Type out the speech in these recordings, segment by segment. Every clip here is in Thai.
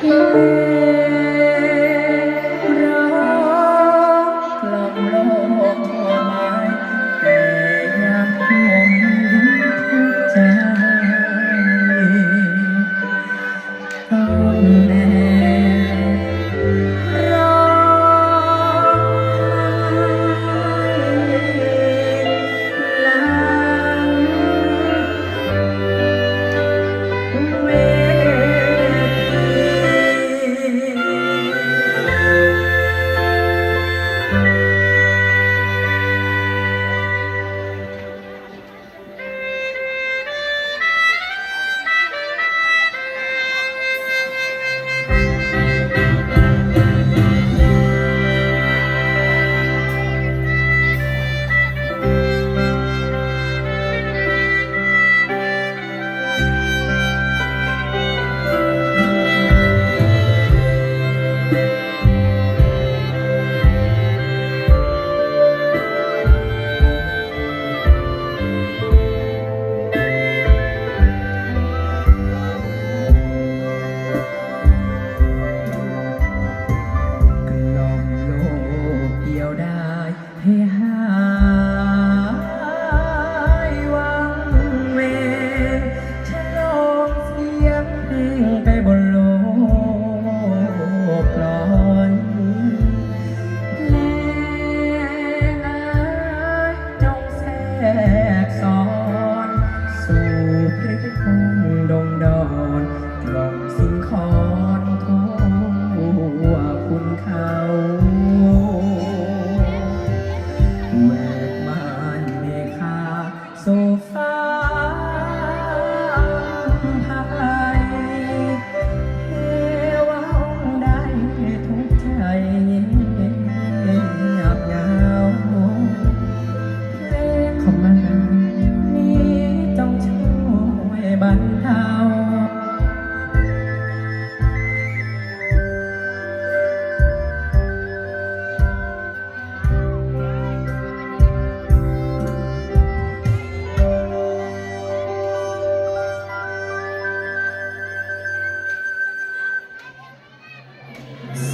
Yeah.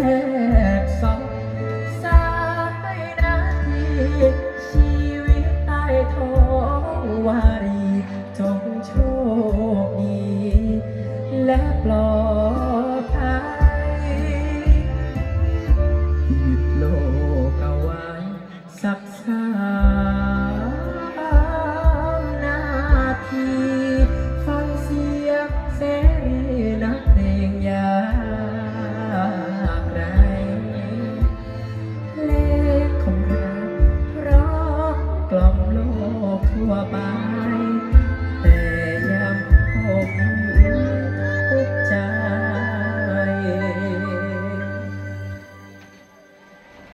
ขสองสายนาทีชีวิตใต้ท้วารีจงโชคีและปลอดภัยหยุดโลกเว้สักสา